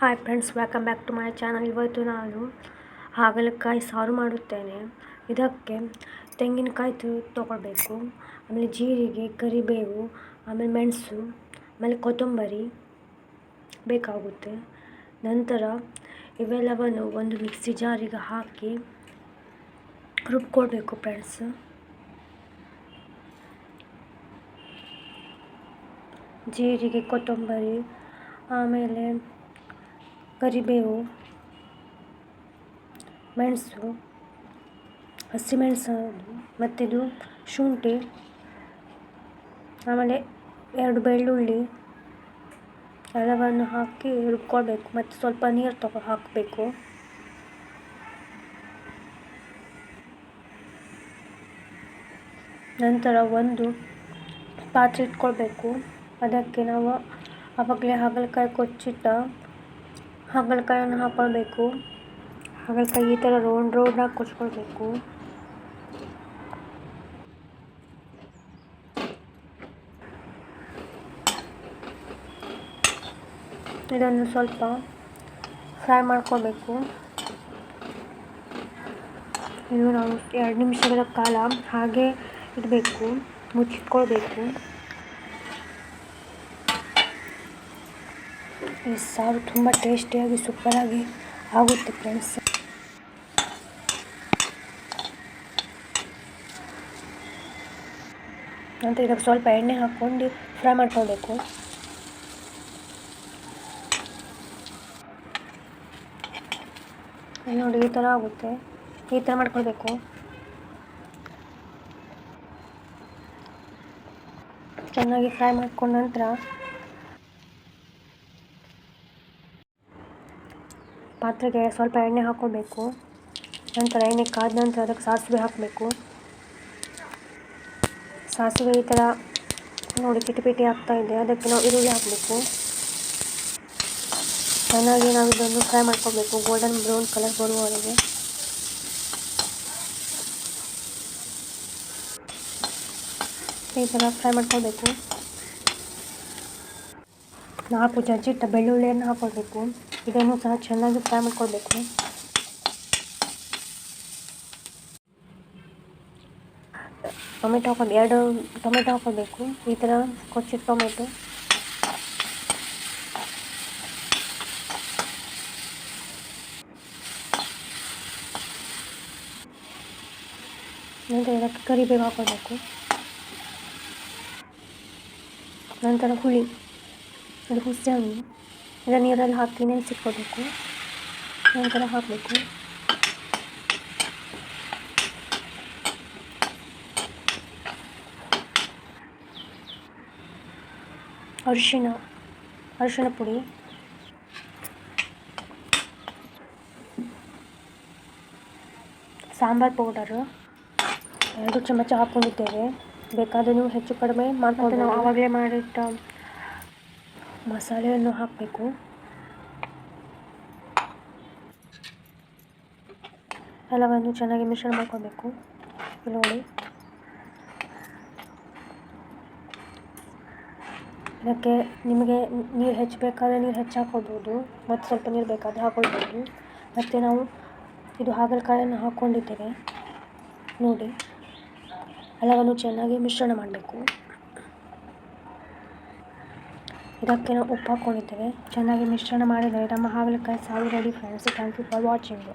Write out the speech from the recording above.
Hi friends welcome back to my channel ಇವತ್ತು ನಾನು ಹಾಗಲಕಾಯಿ ಸಾರು ಮಾಡುತ್ತೇನೆ. ಇದಕ್ಕೆ ತೆಂಗಿನಕಾಯಿ ತೊಗೊಳ್ಬೇಕು. ಆಮೇಲೆ ಜೀರಿಗೆ, ಕರಿಬೇವು, ಆಮೇಲೆ ಮೆಣಸು, ಆಮೇಲೆ ಕೊತ್ತಂಬರಿ ಬೇಕಾಗುತ್ತೆ. ನಂತರ ಇವೆಲ್ಲವನ್ನು ಒಂದು ಮಿಕ್ಸಿ ಜಾರಿಗೆ ಹಾಕಿ ರುಬ್ಕೊಳ್ಬೇಕು ಫ್ರೆಂಡ್ಸ್ ಜೀರಿಗೆ, ಕೊತ್ತಂಬರಿ, ಆಮೇಲೆ ಕರಿಬೇವು, ಮೆಣಸು ಹಸಿಮೆಣಸು ಮತ್ತಿದು ಶುಂಠಿ, ಆಮೇಲೆ ಎರಡು ಬೆಳ್ಳುಳ್ಳಿ, ಎಲ್ಲವನ್ನು ಹಾಕಿ ರುಬ್ಕೊಳ್ಬೇಕು. ಮತ್ತು ಸ್ವಲ್ಪ ನೀರು ತಗೋ, ಹಾಕಬೇಕು. ನಂತರ ಒಂದು ಪಾತ್ರೆ ಇಟ್ಕೊಳ್ಬೇಕು. ಅದಕ್ಕೆ ನಾವು ಆವಾಗಲೇ ಹಾಗಲಕಾಯಿ ಕೊಚ್ಚಿಟ್ಟ ಹಾಗಲಕಾಯನ್ನು ಹಾಕ್ಕೊಳ್ಬೇಕು ಹಾಗಲಕಾಯಿ ಈ ಥರ ರೌಂಡ್ ರೌಂಡಾಗಿ ಕೊಚ್ಕೊಳ್ಬೇಕು. ಇದನ್ನು ಸ್ವಲ್ಪ ಫ್ರೈ ಮಾಡ್ಕೋಬೇಕು ಇದು ನಾವು ಎರಡು ನಿಮಿಷಗಳ ಕಾಲ ಹಾಗೆ ಇಡಬೇಕು, ಮುಚ್ಚಿಟ್ಕೊಳ್ಬೇಕು. ಈ ಸಾರು ತುಂಬ ಟೇಸ್ಟಿಯಾಗಿ, ಸೂಪರಾಗಿ ಆಗುತ್ತೆ ಫ್ರೆಂಡ್ಸ್ ನಂತರ ಇದಕ್ಕೆ ಸ್ವಲ್ಪ ಎಣ್ಣೆ ಹಾಕ್ಕೊಂಡು ಫ್ರೈ ಮಾಡ್ಕೊಳ್ಬೇಕು. ನೋಡಿ, ಈ ಥರ ಆಗುತ್ತೆ. ಈ ಥರ ಮಾಡ್ಕೊಳ್ಬೇಕು. ಚೆನ್ನಾಗಿ ಫ್ರೈ ಮಾಡ್ಕೊಂಡ ನಂತರ ಪಾತ್ರೆಗೆ ಸ್ವಲ್ಪ ಎಣ್ಣೆ ಹಾಕ್ಕೊಳ್ಬೇಕು ನಂತರ ಎಣ್ಣೆ ಕಾದ ನಂತರ ಅದಕ್ಕೆ ಸಾಸಿವೆ ಹಾಕಬೇಕು. ಸಾಸಿವೆ ಈ ಥರ ನೋಡಿ ಕಿಟಿಪಿಟಿ ಆಗ್ತಾ ಆಗ್ತಾಯಿದೆ ಅದಕ್ಕೆ ನಾವು ಈರುಳ್ಳಿ ಹಾಕಬೇಕು. ಚೆನ್ನಾಗಿ ನಾವು ಇದನ್ನು ಫ್ರೈ ಮಾಡ್ಕೊಳ್ಬೇಕು ಗೋಲ್ಡನ್ ಬ್ರೌನ್ ಕಲರ್ ಬರುವವರೆಗೆ. ಈ ಥರ ಫ್ರೈ ಮಾಡ್ಕೊಳ್ಬೇಕು ನಾಲ್ಕು ಜಜ್ಜಿಟ್ಟ ಬೆಳ್ಳುಳ್ಳಿಯನ್ನು ಹಾಕ್ಕೊಳ್ಬೇಕು ಇದನ್ನು ಸಹ ಚೆನ್ನಾಗಿ ಫ್ರೈ ಮಾಡ್ಕೊಳ್ಬೇಕು. ಟೊಮೆಟೊ ಹಾಕೊಂಡು ಎರಡು ಟೊಮೆಟೊ ಹಾಕ್ಕೊಳ್ಬೇಕು ಈ ಥರ ಕೊಚ್ಚಿಟ್ಟು ಟೊಮೆಟೊ. ನಂತರ ಇದಕ್ಕೆ ಕರಿಬೇವು ಹಾಕ್ಕೊಳ್ಬೇಕು ನಂತರ ಹುಳಿ. ಅದು ಹುಸಿ ಹಣ್ಣು ಇದನ್ನು ನೀರಲ್ಲಿ ಹಾಕಿ ನೆನೆಸಿಟ್ಕೋಬೇಕು ನಂತರ ಹಾಕಬೇಕು. ಅರಿಶಿಣ ಅರಿಶಿಣ ಪುಡಿ. ಸಾಂಬಾರ್ ಪೌಡರ್. ಎರಡು ಚಮಚ ಹಾಕ್ಕೊಂಡಿದ್ದೇವೆ ಬೇಕಾದರೆ ನೀವು ಹೆಚ್ಚು ಕಡಿಮೆ ಮಾಡ್ಕೊಂಡು ನಾವು ಆವಾಗಲೇ ಮಾಡಿಟ್ಟ ಮಸಾಲೆಯನ್ನು ಹಾಕಬೇಕು. ಎಲ್ಲವನ್ನು ಚೆನ್ನಾಗಿ ಮಿಶ್ರಣ ಮಾಡ್ಕೋಬೇಕು. ನೋಡಿ ಇದಕ್ಕೆ ನಿಮಗೆ ನೀರು ಹೆಚ್ಚು ಬೇಕಾದರೆ ನೀರು ಹೆಚ್ಚು ಹಾಕ್ಕೊಳ್ಬೋದು ಮತ್ತು ಸ್ವಲ್ಪ ನೀರು ಬೇಕಾದರೆ ಹಾಕ್ಕೊಳ್ಬೋದು ಮತ್ತು ನಾವು ಇದು ಹಾಗಲಕಾಯನ್ನು ಹಾಕ್ಕೊಂಡಿದ್ದೇವೆ ನೋಡಿ. ಎಲ್ಲವನ್ನು ಚೆನ್ನಾಗಿ ಮಿಶ್ರಣ ಮಾಡಬೇಕು. ಇದಕ್ಕೆ ಉಪ್ಪು ಹಾಕ್ಕೊಂಡಿದ್ದೇವೆ ಚೆನ್ನಾಗಿ ಮಿಶ್ರಣ ಮಾಡಿದರೆ ನಮ್ಮ ಹಾಗಲಕಾಯಿ ಸಾರು ready friends thank you for watching